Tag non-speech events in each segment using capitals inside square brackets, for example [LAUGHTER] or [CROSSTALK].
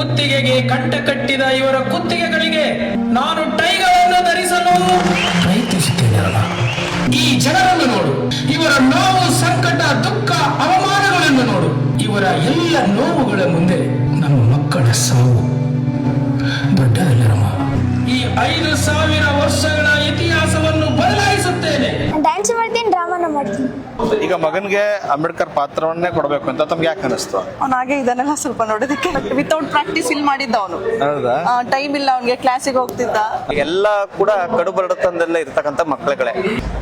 ಕುತ್ತಿಗೆಗೆ ಕಂಟ ಕಟ್ಟಿದ ಇವರ ಕುತ್ತಿಗೆಗಳಿಗೆ ನಾನು ಟೈಗಳನ್ನು ಧರಿಸಲು ಪ್ರಯತ್ನಿಸುತ್ತೇನೆ. ಈ ಜನರನ್ನು ನೋಡು. ಇವರ ನೋವು, ಸಂಕಟ, ದುಃಖ, ಅವಮಾನಗಳನ್ನು ನೋಡು. ಇವರ ಎಲ್ಲ ನೋವುಗಳ ಮುಂದೆ ನಮ್ಮ ಮಕ್ಕಳ ಸಾವು. ದೊಡ್ಡದಲ್ಲರಮ್ಮ, ಈ ಐದು ಸಾವಿರ ವರ್ಷಗಳ ಇತಿಹಾಸವನ್ನು ಬದಲಾಯಿಸುತ್ತೇನೆ. ಡ್ಯಾನ್ಸ್ ಮಾಡ್ತೀನಿ ಡ್ರಾಮಾನ ಮಾಡ್ತೀನಿ. ಈಗ ಮಗನಿಗೆ ಅಂಬೇಡ್ಕರ್ ಪಾತ್ರವನ್ನೇ ಕೊಡಬೇಕು ಅಂತ ತಮ್ಗೆ ಯಾಕೆ ಅನಿಸ್ತು? ಅವ್ನು ಹಾಗೆ ಇದನ್ನೆಲ್ಲ ಸ್ವಲ್ಪ ನೋಡೋದಕ್ಕೆ ವಿತೌಟ್ ಪ್ರಾಕ್ಟೀಸ್ ಇಲ್ಲಿ ಮಾಡಿದ್ದ ಅವನು. ಹೌದಾ? ಟೈಮ್ ಇಲ್ಲ ಅವನಿಗೆ ಕ್ಲಾಸಿಗೆ ಹೋಗ್ತಿದ್ದ. ಎಲ್ಲ ಕೂಡ ಕಡು ಬಡತನದಲ್ಲೇ ಇರ್ತಕ್ಕಂಥ ಮಕ್ಕಳುಗಳೇ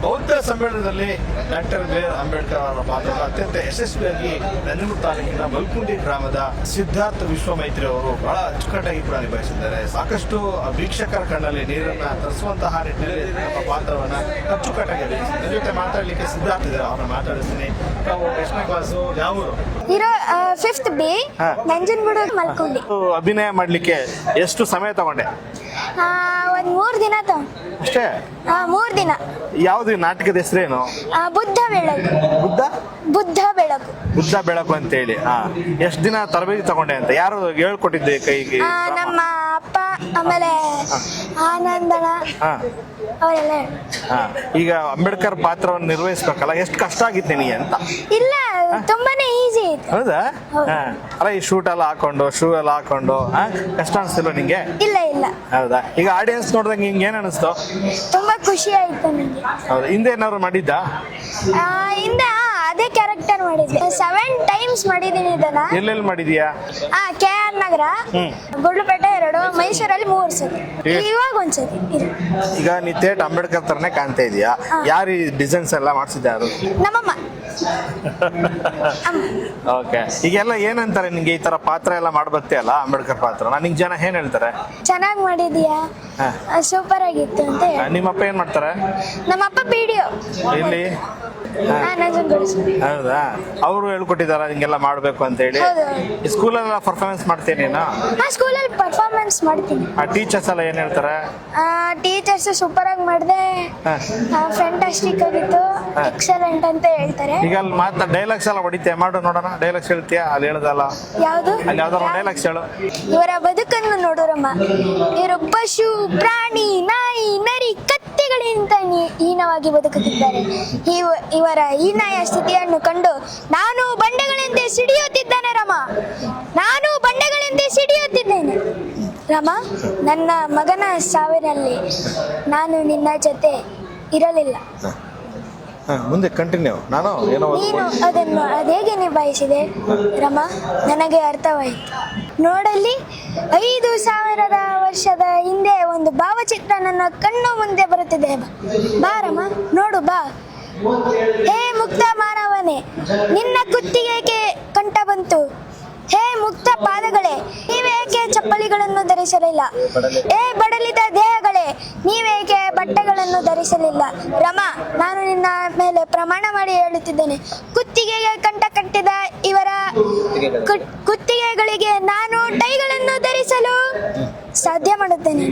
ಬೌದ್ಧ ಸಮ್ಮೇಳನದಲ್ಲಿ ಡಾಕ್ಟರ್ ಬಿ ಆರ್ ಅಂಬೇಡ್ಕರ್ ಅವರ ಪಾತ್ರ ಅತ್ಯಂತ ಯಶಸ್ವಿಯಾಗಿ ನಂಜನಗೂಡು ತಾಲೂಕಿನ ಬಲ್ಕುಂಡಿ ಗ್ರಾಮದ ಸಿದ್ಧಾರ್ಥ ವಿಶ್ವಮೈತ್ರಿ ಅವರು ಬಹಳ ಅಚ್ಚುಕಟ್ಟಾಗಿ ಕೂಡ ನಿಭಾಯಿಸಿದ್ದಾರೆ. ಸಾಕಷ್ಟು ವೀಕ್ಷಕರ ಕಣ್ಣಲ್ಲಿ ನೀರನ್ನ ತರಿಸುವಂತಹ ನಿಟ್ಟಿನಲ್ಲಿ ಪಾತ್ರವನ್ನ ಅಚ್ಚುಕಟ್ಟಾಗಿ. ನನ್ನ ಜೊತೆ ಮಾತಾಡ್ಲಿಕ್ಕೆ ಸಿದ್ಧಾರ್ಥ ಇದ್ದಾರೆ ಅವ್ರನ್ನ ಮಾತಾಡಿಸ್ತೀನಿ ತಾವು ಎಷ್ಟನೇ ಕ್ಲಾಸು ಯಾವ ಊರು ಇರೋ ಫಿಫ್ತ್ ಬಿ ನಂಜನಗೂಡು ಮಲ್ಕೊಂಡಿ ಅಭಿನಯ ಮಾಡ್ಲಿಕ್ಕೆ ಎಷ್ಟು ಸಮಯ ತಗೊಂಡೆ? ಆ, ಒಂದ್ ಮೂರ್ ದಿನ ತ. ಅಷ್ಟೇ? ಆ, ಮೂರ್ ದಿನ. ಯಾವುದು ಈ ನಾಟಕದ ಹೆಸರೇನು? ಆ, ಬುದ್ಧ ಬೆಳಕು ಬುದ್ಧ? ಬುದ್ಧ ಬೆಳಕು ಬುದ್ಧ ಬೆಳಕು ಅಂತೇಳಿ ಹಾ ಎಷ್ಟು ದಿನ ತರಬೇತಿ ತಗೊಂಡೆ ಅಂತ? ಯಾರು ಹೇಳ್ಕೊಟ್ಟಿದ್ದೆ ಕೈಗೆ ಆ, ನಮ್ಮ ಅಪ್ಪ ಆಮೇಲೆ ಆನಂದಣ ಹಾ. ಅವರೆಲ್ಲ ಹಾ. ಈಗ ಅಂಬೇಡ್ಕರ್ ಪಾತ್ರವನ್ನು ನಿರ್ವಹಿಸ್ಬೇಕಲ್ಲ ಎಷ್ಟು ಕಷ್ಟ ಆಗಿತ್ತು ನಿನಗೆ ಅಂತ? ಇಲ್ಲ ತುಂಬಾನೇ ಈಸಿ ಇತ್ತು ಹೌದಾ. ಹಾ. ಅಲ್ಲ ಈ ಶೂಟ್ ಎಲ್ಲ ಹಾಕೊಂಡು ಶೂ ಎಲ್ಲ ಹಾಕೊಂಡು ಕಷ್ಟ ಅನಿಸ್ತಿಲ್ವ ನಿಂಗೆ? ಇಲ್ಲ ಇಲ್ಲ. ಹೌದಾ? ಈಗ ಆಡಿಯನ್ಸ್ ನೋಡಿದಂಗೆ ಹಿಂಗೆ ಏನು ಅನಿಸ್ತು? ತುಂಬಾ ಖುಷಿ ಆಯ್ತು ನನಗೆ ಹೌದಾ? ಹಿಂದೆ ಏನಾದ್ರು ಮಾಡಿದ್ದ? ಆ, ಹಿಂದೆ ಆ, ಅದೇ ಕ್ಯಾರೆಕ್ಟರ್ ಮಾಡಿದ್ದೆ. ಸೆವೆನ್ ಟೈಮ್ಸ್ ಮಾಡಿದ್ದೀನಿ ಇದನ್ನ. ಎಲ್ಲೆಲ್ಲಿ ಮಾಡಿದ್ಯಾ? ಆ ಕೆ ಆರ್ ನಗರ ಗುಡ್ಲುಪೇಟೆ ಎರಡು ಮೈಸೂರಲ್ಲಿ ಮೂರು ಸತಿ. ಇವಾಗ ಒಂದ್ಸತಿ ಇದು ಈಗ ನಿತ್ಯ ಅಂಬೇಡ್ಕರ್ ತರನೇ ಕಾಣ್ತಾ ಇದೀಯಾ? ಯಾರು ಈ ಡಿಸೈನ್ಸ್ ಎಲ್ಲ ಮಾಡಿಸಿದ್ದಾರು ನಮ್ಮಮ್ಮ. [LAUGHS] ಓಕೆ ಈಗೆಲ್ಲ ಏನಂತಾರೆ ನಿಂಗೆ ಈ ತರ ಪಾತ್ರ ಎಲ್ಲ ಅಲ್ಲ ಅಂಬೇಡ್ಕರ್ ಪಾತ್ರ? ನನಗೆ ಜನ ಏನ್ ಹೇಳ್ತಾರೆ? ಚೆನ್ನಾಗಿ ಮಾಡಿದೀಯಾ? ಸೂಪರ್ ಆಗಿತ್ತು ಅಂತ ಹೇಳಿ. ನಿಮ್ಮಪ್ಪ ಏನ್ ಮಾಡ್ತಾರೆ? ನಮ್ಮಪ್ಪ ಪಿಡಿಯೋ ಇಲ್ಲಿ. ನಂಜನಗೂಡು ಹೌದಾ? ಅವರು ಹೇಳ್ಕೊಟ್ಟಿದಾರ ಹಿಂಗೆಲ್ಲ ಮಾಡ್ಬೇಕು ಅಂತ ಹೇಳಿ. ಹೌದು. ಈ ಸ್ಕೂಲಲ್ಲ ಪರ್ಫಾರ್ಮೆನ್ಸ್ ಮಾಡ್ತೀನಿ ನೀನು ಆ ಸ್ಕೂಲಲ್ಲಿ ಪರ್ಫಾರ್ಮೆನ್ಸ್ ಮಾಡ್ತೀನಿ. ಆ ಟೀಚರ್ಸ್ ಎಲ್ಲ ಏನ್ ಹೇಳ್ತಾರೆ? ಟೀಚರ್ಸ್ ಸೂಪರ್ ಆಗಿ ಮಾಡಿದೆ. ಹಾ. ಫ್ಯಾಂಟಾಸ್ಟಿಕ್ ಆಗಿತ್ತು. ಎಕ್ಸಲೆಂಟ್ ಅಂತ ಹೇಳ್ತಾರೆ. ಈಗ ಅಲ್ಲಿ ಮಾತಾ ಡೈಲಾಗ್ಸ್ ಎಲ್ಲ ಹೊಡಿತೀಯ? ಮಾಡು ನೋಡೋಣ. ಡೈಲಾಗ್ಸ್ ಹೇಳ್ತೀಯಾ? ಅಲ್ಲಿ ಹೇಳದಲ್ಲ. ಯಾವುದು? ಅಲ್ಲಿ ಯಾವ್ದಾರ ಡೈಲಾಗ್ಸ್ ಹೇಳು. ಇವರ ಬದುಕನ್ನು ನೋಡೋರಮ್ಮ. ಇವರು ಪಶು ಪ್ರಾಣಿ ನಾಯಿ ನರಿ ಕತ್ತೆಗಳಿಂದ ನೀ- ಹೀನವಾಗಿ ಬದುಕುತ್ತಿದ್ದಾರೆ. ಇವ- ಇವರ ಹೀನಾಯ ಸ್ಥಿತಿಯನ್ನು ಕಂಡು ನಾನು ಬಂಡೆಗಳಂತೆ ಸಿಡಿಯುತ್ತಿದ್ದೇನೆ ರಮ. ನಾನು ಬಂಡೆಗಳಂತೆ ಸಿಡಿಯುತ್ತಿದ್ದೇನೆ. ರಮ ನನ್ನ ಮಗನ ಸಾವಿನಲ್ಲಿ ನಾನು ನಿನ್ನ ಜೊತೆ ಇರಲಿಲ್ಲ. ಮುಂದೆ ಕಂಟಿನ್ಯೂ ನಾನು ಏನೋ ನೀನು ಅದನ್ನು ಅದೇಗೆ ನಿಭಾಯಿಸಿದೆ ರಮ? ನನಗೆ ಅರ್ಥವಾಯಿತು. ನೋಡಲ್ಲಿ ಐದು ಸಾವಿರದ ವರ್ಷದ ಹಿಂದೆ ಒಂದು ಭಾವಚಿತ್ರ ನನ್ನ ಕಣ್ಣು ಮುಂದೆ ಬರುತ್ತಿದೆ. ಬಾ. ಬಾ ರಮ ನೋಡು ಬಾ. ಹೇ ಮುಕ್ತ ಮಾನವನೇ ನಿನ್ನ ಕುತ್ತಿಗೆಗೆ ಕಂಠ ಬಂತು. ಹೇ ಮುಕ್ತ ಪಾದಗಳೇ ಚಪ್ಪಲಿಗಳನ್ನು ಧರಿಸಲಿಲ್ಲ. ಏ ಬಡಲಿದ ದೇಹಗಳೇ, ನೀವೇಕೆ ಬಟ್ಟೆಗಳನ್ನು ಧರಿಸಲಿಲ್ಲ? ರಮ, ನಾನು ನಿನ್ನ ಮೇಲೆ ಪ್ರಮಾಣ ಮಾಡಿ ಹೇಳುತ್ತಿದ್ದೇನೆ. ಕುತ್ತಿಗೆಗೆ ಕಂಠ ಕಟ್ಟಿದ ಇವರ ಕುತ್ತಿಗೆಗಳಿಗೆ ನಾನು ಟೈಗಳನ್ನು ಧರಿಸಲು ಸಾಧ್ಯ ಮಾಡುತ್ತೇನೆ.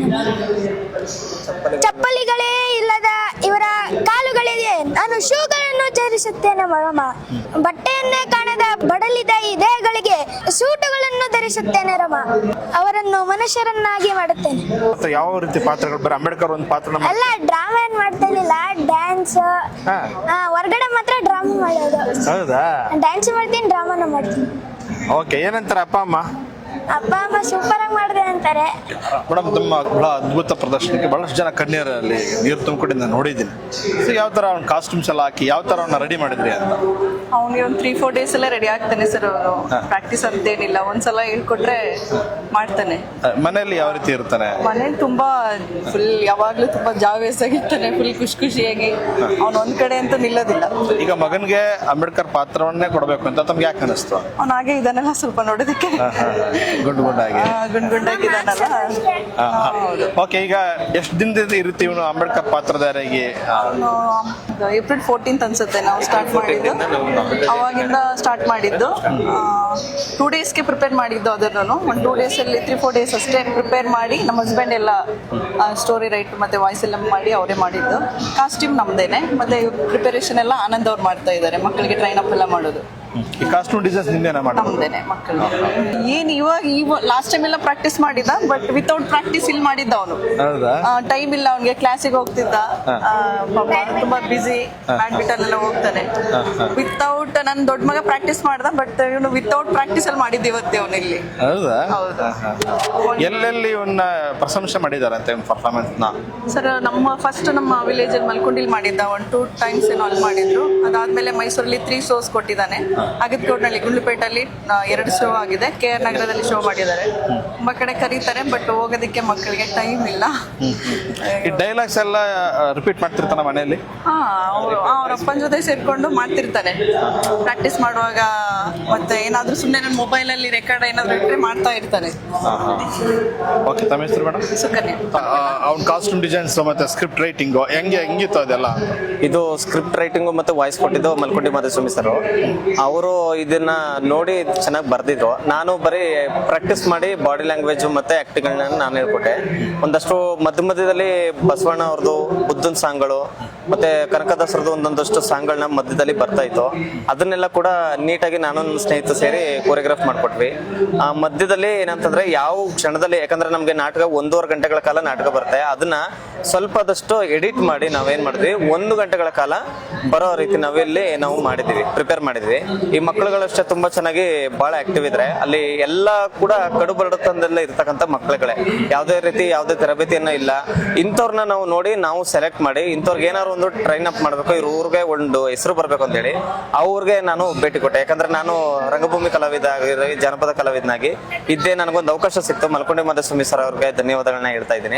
ಚಪ್ಪಲಿಗಳೇ ಇಲ್ಲದ ಇವರ ಕಾಲುಗಳಿಗೆ ನಾನು ಶೂಗಳನ್ನು ಧರಿಸುತ್ತೇನೆ ರಮ. ಬಟ್ಟೆಯನ್ನೇ ಕಾಣದ ಬಡಲಿದ ಈ ದೇಹಗಳಿಗೆ ಸೂಟುಗಳನ್ನು ಧರಿಸುತ್ತೇನೆ ರಮ. ಅವರನ್ನು ಮನುಷ್ಯರನ್ನಾಗಿ ಮಾಡುತ್ತೇನೆ. ಮತ್ತೆ ಯಾವ ರೀತಿ ಪಾತ್ರಗಳು? ಬರ ಅಂಬೇಡ್ಕರ್ ಒಂದು ಪಾತ್ರ ಅಲ್ಲ ಡ್ರಾಮಾ ಏನ್ ಮಾಡ್ತಾ ಇರ್ಲಿಲ್ಲ? ಡ್ಯಾನ್ಸ್ ಹಾ. ಹೊರಗಡೆ ಮಾತ್ರ ಡ್ರಾಮಾ ಮಾಡೋದು. ಹೌದಾ? ಡ್ಯಾನ್ಸ್ ಮಾಡ್ತೀನಿ ಡ್ರಾಮಾನ ಮಾಡ್ತೀನಿ. ಓಕೆ ಏನಂತಾರೆ ಅಪ್ಪ ಅಮ್ಮ? ಅಪ್ಪ ಅಮ್ಮ ಸೂಪರ್ ಆಗಿ ಮಾಡಿದೆ ಅಂತಾರೆ. ಮೇಡಮ್ ತುಂಬ ಬಹಳ ಅದ್ಭುತ ಪ್ರದರ್ಶನಕ್ಕೆ ಬಹಳಷ್ಟು ಜನ ಕಣ್ಣೀರಲ್ಲಿ ನೀರು ತುಂಬಿಕೊಂಡಿದ್ದ ನೋಡಿದ್ದೀನಿ. ಸೊ ಯಾವ ಥರ ಅವ್ನ ಕಾಸ್ಟ್ಯೂಮ್ಸ್ ಎಲ್ಲ ಹಾಕಿ ಯಾವ ಥರ ಅವನ್ನ ರೆಡಿ ಮಾಡಿದ್ರಿ ಅಂತ? ಅವ್ನಿಗೆ ಒಂದು ತ್ರೀ ಫೋರ್ ಡೇಸ್ ಎಲ್ಲ ರೆಡಿ ಆಗ್ತಾನೆ ಸರ್ ಅವನು. ಪ್ರಾಕ್ಟೀಸ್ ಅಂತೇನಿಲ್ಲ. ಒಂದ್ಸಲ ಹೇಳ್ಕೊಟ್ರೆ ಮಾಡ್ತಾನೆ. ಮನೆಯಲ್ಲಿ ಯಾವ ರೀತಿ ಇರ್ತಾನೆ? ಮನೇಲಿ ತುಂಬಾ ಫುಲ್ ಯಾವಾಗ್ಲೂ ತುಂಬಾ ಜಾವೇಸ್ ಆಗಿರ್ತಾನೆ ಫುಲ್ ಖುಷಿ ಖುಷಿಯಾಗಿ. ಅವ್ನು ಒಂದ್ ಕಡೆ ಅಂತ ನಿಲ್ಲೋದಿಲ್ಲ. ಈಗ ಮಗನ್ಗೆ ಅಂಬೇಡ್ಕರ್ ಪಾತ್ರವನ್ನೇ ಕೊಡಬೇಕು ಅಂತ ತಮ್ಗೆ ಯಾಕೆ ಅನಿಸ್ತು? ಅವ್ನು ಹಾಗೆ ಇದನ್ನೆಲ್ಲ ಸ್ವಲ್ಪ ನೋಡೋದಕ್ಕೆ. ಗುಂಡು ಗುಂಡಾಗಿ ಗುಂಡ್ ಗುಂಡಾಗಿದ್ದಾನಲ್ಲ ಓಕೆ ಈಗ ಎಷ್ಟು ದಿನದಿಂದ ಇರುತ್ತೆ ಇವನು ಅಂಬೇಡ್ಕರ್ ಪಾತ್ರಧಾರಿಗೆ? ಅವನು ಏಪ್ರಿಲ್ ಫೋರ್ಟೀನ್ತ್ ಅನ್ಸುತ್ತೆ ನಾವು ಸ್ಟಾರ್ಟ್ ಮಾಡಿದ್ದು. ಅವಾಗಿಂದ ಸ್ಟಾರ್ಟ್ ಮಾಡಿದ್ದು. ಟೂ ಡೇಸ್ಗೆ ಪ್ರಿಪೇರ್ ಮಾಡಿದ್ದು ಅದನ್ನು ಒಂದು ಟೂ ಡೇಸಲ್ಲಿ ತ್ರೀ ಫೋರ್ ಡೇಸ್ ಅಷ್ಟೇ ಪ್ರಿಪೇರ್ ಮಾಡಿ ನಮ್ಮ ಹಸ್ಬೆಂಡ್ ಎಲ್ಲ ಸ್ಟೋರಿ ರೈಟ್ ಮತ್ತೆ ವಾಯ್ಸ್ ಎಲ್ಲ ಮಾಡಿ ಅವರೇ ಮಾಡಿದ್ದು. ಕಾಸ್ಟ್ಯೂಮ್ ನಮ್ದೇನೆ. ಮತ್ತೆ ಪ್ರಿಪೇರೇಷನ್ ಎಲ್ಲ ಆನಂದ್ ಅವ್ರು ಮಾಡ್ತಾ ಇದ್ದಾರೆ. ಮಕ್ಕಳಿಗೆ ಟ್ರೈನ್ ಅಪ್ ಎಲ್ಲ ಮಾಡೋದು. ಈ ಕಾಸ್ಟ್ಯೂಮ್ ಡಿಸೈನ್ಸ್ ನಿಂದೇನ ಮಾಡೋದು ನಮ್ದೇನೆ ಮಕ್ಕಳಿಗೆ ಏನ್ ಇವಾಗ ಈ ಲಾಸ್ಟ್ ಟೈಮ್ ಎಲ್ಲ ಪ್ರಾಕ್ಟೀಸ್ ಮಾಡಿದ ಬಟ್ ವಿತೌಟ್ ಪ್ರಾಕ್ಟೀಸ್ ಇಲ್ಲಿ ಮಾಡಿದ್ದ ಅವನು. ಹೌದಾ? ಟೈಮ್ ಇಲ್ಲ ಅವನಿಗೆ ಕ್ಲಾಸಿಗೆ ಹೋಗ್ತಿದ್ದ. ಆ, ಪಾಪ ತುಂಬಾ ಬಿಸಿ ಬ್ಯಾಡ್ಮಿಂಟನ್ ಎಲ್ಲ ಹೋಗ್ತಾನೆ. ವಿತೌಟ್ ನನ್ ದೊಡ್ಡ ಮಗ ಪ್ರಾಕ್ಟೀಸ್ ಮಾಡ್ದ ಬಟ್ ಇವನು ವಿತೌಟ್ ಪ್ರಾಕ್ಟೀಸ್ ಅಲ್ಲಿ ಮಾಡಿದ್ದ ಇವತ್ತೇ ಅವನು ಇಲ್ಲಿ. ಹೌದಾ? ಹೌದು. ಹಾ, ಹಾ, ಹಾ. ಎಲ್ಲೆಲ್ಲಿ ಇವನ್ನ ಪ್ರಶಂಸೆ ಮಾಡಿದಾರಂತೆ ಪರ್ಫಾರ್ಮೆನ್ಸ್ನ? ಸರ್ ನಮ್ಮ ಫಸ್ಟ್ ನಮ್ಮ ವಿಲೇಜ್ ಅಲ್ಲಿ ಮಲ್ಕೊಂಡಿಲ್ ಮಾಡಿದ್ದ ಒನ್ ಟೂ ಟೈಮ್ಸ್ ಏನೋ ಅಲ್ಲಿ ಮಾಡಿದ್ರು. ಅದಾದ್ಮೇಲೆ ಮೈಸೂರಲ್ಲಿ ತ್ರೀ ಶೋಸ್ ಕೊಟ್ಟಿದ್ದಾನೆ. ಅಗತ್ಕೋಟ್ನಲ್ಲಿ ಗುಂಡ್ಲುಪೇಟಲ್ಲಿ ಎರಡು ಶೋ ಆಗಿದೆ. ಕೆ ಆರ್ ನಗರದಲ್ಲಿ ಶೋ ಮಾಡಿದ್ದಾರೆ. ತುಂಬಾ ಕಡೆ ಕರೀತಾರೆ ಬಟ್ ಹೋಗೋದಕ್ಕೆ ಮಕ್ಕಳಿಗೆ ಟೈಮ್ ಇಲ್ಲ. ಈ ಡೈಲಾಗ್ಸ್ ಎಲ್ಲ ರಿಪೀಟ್ ಮಾಡ್ತಿರ್ತಾನೆ ಮನೆಯಲ್ಲಿ? ಹಾ ಅವ್ರು ಅವ್ರ ಅಪ್ಪನ ಜೊತೆ ಸೇರ್ಕೊಂಡು ಮಾಡ್ತಿರ್ತಾನೆ ಪ್ರಾಕ್ಟೀಸ್ ಮಾಡುವಾಗ ಮತ್ತೆ ಏನಾದ್ರೂ ಸುಮ್ಮನೆ ನನ್ನ ಮೊಬೈಲ್ ಅಲ್ಲಿ ರೆಕಾರ್ಡ್ ಏನಾದ್ರೂ ಇಟ್ಟರೆ ಮಾಡ್ತಾ ಇರ್ತಾನೆ ಓಕೆ ತಮ್ಮ ಹೆಸರು ಮೇಡಮ್? ಸುಕನ್ಯಾ. ಅವ್ನ ಕಾಸ್ಟ್ಯೂಮ್ ಡಿಸೈನ್ಸ್ ಮತ್ತೆ ಸ್ಕ್ರಿಪ್ಟ್ ರೈಟಿಂಗ್ ಹೆಂಗೆ ಹೆಂಗಿತ್ತು ಅದೆಲ್ಲ? ಇದು ಸ್ಕ್ರಿಪ್ಟ್ ರೈಟಿಂಗು ಮತ್ತೆ ವಾಯ್ಸ್ ಕೊಟ್ಟಿದ್ದು ಮಲ್ಕೊಂಡಿ ಮಾಧುಸ್ವಾಮಿ ಸರ್ ಅವರು. ಇದನ್ನ ನೋಡಿ ಚೆನ್ನಾಗಿ ಬರ್ದಿದ್ರು. ನಾನು ಬರೀ ಪ್ರಾಕ್ಟೀಸ್ ಮಾಡಿ ಬಾಡಿ ಲ್ಯಾಂಗ್ವೇಜ್ ಮತ್ತೆ ಆಕ್ಟಿಂಗ್ ನಾನು ಹೇಳ್ಕೊಟ್ಟೆ. ಒಂದಷ್ಟು ಮಧ್ಯ ಮಧ್ಯದಲ್ಲಿ ಬಸವಣ್ಣ ಅವ್ರದ್ದು ಬುದ್ಧನ ಸಾಂಗ್ಗಳು ಮತ್ತೆ ಕನಕದಾಸರದ ಒಂದೊಂದಷ್ಟು ಸಾಂಗ್ಗಳನ್ನ ಮಧ್ಯದಲ್ಲಿ ಬರ್ತಾ ಇತ್ತು. ಅದನ್ನೆಲ್ಲ ಕೂಡ ನೀಟಾಗಿ ನಾನು ನನ್ನ ಸ್ನೇಹಿತರು ಸೇರಿ ಕೊರಿಯೋಗ್ರಾಫ್ ಮಾಡಿಕೊಟ್ವಿ. ಆ, ಮಧ್ಯದಲ್ಲಿ ಏನಂತಂದ್ರೆ ಯಾವ ಕ್ಷಣದಲ್ಲಿ, ಯಾಕಂದ್ರೆ ನಮಗೆ ನಾಟಕ ಒಂದೂವರೆ ಗಂಟೆಗಳ ಕಾಲ ನಾಟಕ ಬರುತ್ತೆ. ಅದನ್ನ ಸ್ವಲ್ಪದಷ್ಟು ಎಡಿಟ್ ಮಾಡಿ ನಾವೇನ್ ಮಾಡಿದ್ವಿ? ಒಂದು ಗಂಟೆಗಳ ಕಾಲ ಬರೋ ರೀತಿ ನಾವಿಲ್ಲಿ ನಾವು ಮಾಡಿದ್ವಿ ಪ್ರಿಪೇರ್ ಮಾಡಿದ್ವಿ. ಈ ಮಕ್ಕಳುಗಳಷ್ಟೇ ತುಂಬಾ ಚೆನ್ನಾಗಿ ಬಹಳ ಆಕ್ಟಿವ್ ಇದ್ರೆ, ಅಲ್ಲಿ ಎಲ್ಲ ಕೂಡ ಕಡು ತಂದೆಲ್ಲ ಇರ್ತಕ್ಕಂಥ ಮಕ್ಕಳುಗಳೇ. ಯಾವುದೇ ರೀತಿ, ಯಾವುದೇ ತರಬೇತಿಯನ್ನ ಇಲ್ಲ. ಇಂಥವ್ರನ್ನ ನಾವು ನೋಡಿ, ನಾವು ಸೆಲೆಕ್ಟ್ ಮಾಡಿ, ಇಂಥವ್ರಿಗೆ ಏನಾದ್ರು ಒಂದು ಟ್ರೈನ್ ಅಪ್ ಮಾಡಬೇಕು. ಇವ್ರ ಊರಿಗೆ ಒಂದು ಹೆಸರು ಬರಬೇಕು ಅಂತ ಹೇಳಿ ಆ ಊರಿಗೆ ನಾನು ಭೇಟಿ ಕೊಟ್ಟೆ. ಯಾಕಂದ್ರೆ ನಾನು ರಂಗಭೂಮಿ ಕಲಾವಿದ ಆಗಿರೋ- ಜನಪದ ಕಲಾವಿದನಾಗಿ ಇದ್ದೇ ನನಗೊಂದು ಅವಕಾಶ ಸಿಕ್ತು. ಮಲ್ಕೊಂಡಿ ಮಾಧುಸ್ವಾಮಿ ಸರ್ ಅವ್ರಿಗೆ ಧನ್ಯವಾದಗಳನ್ನ ಹೇಳ್ತಾ ಇದ್ದೀನಿ.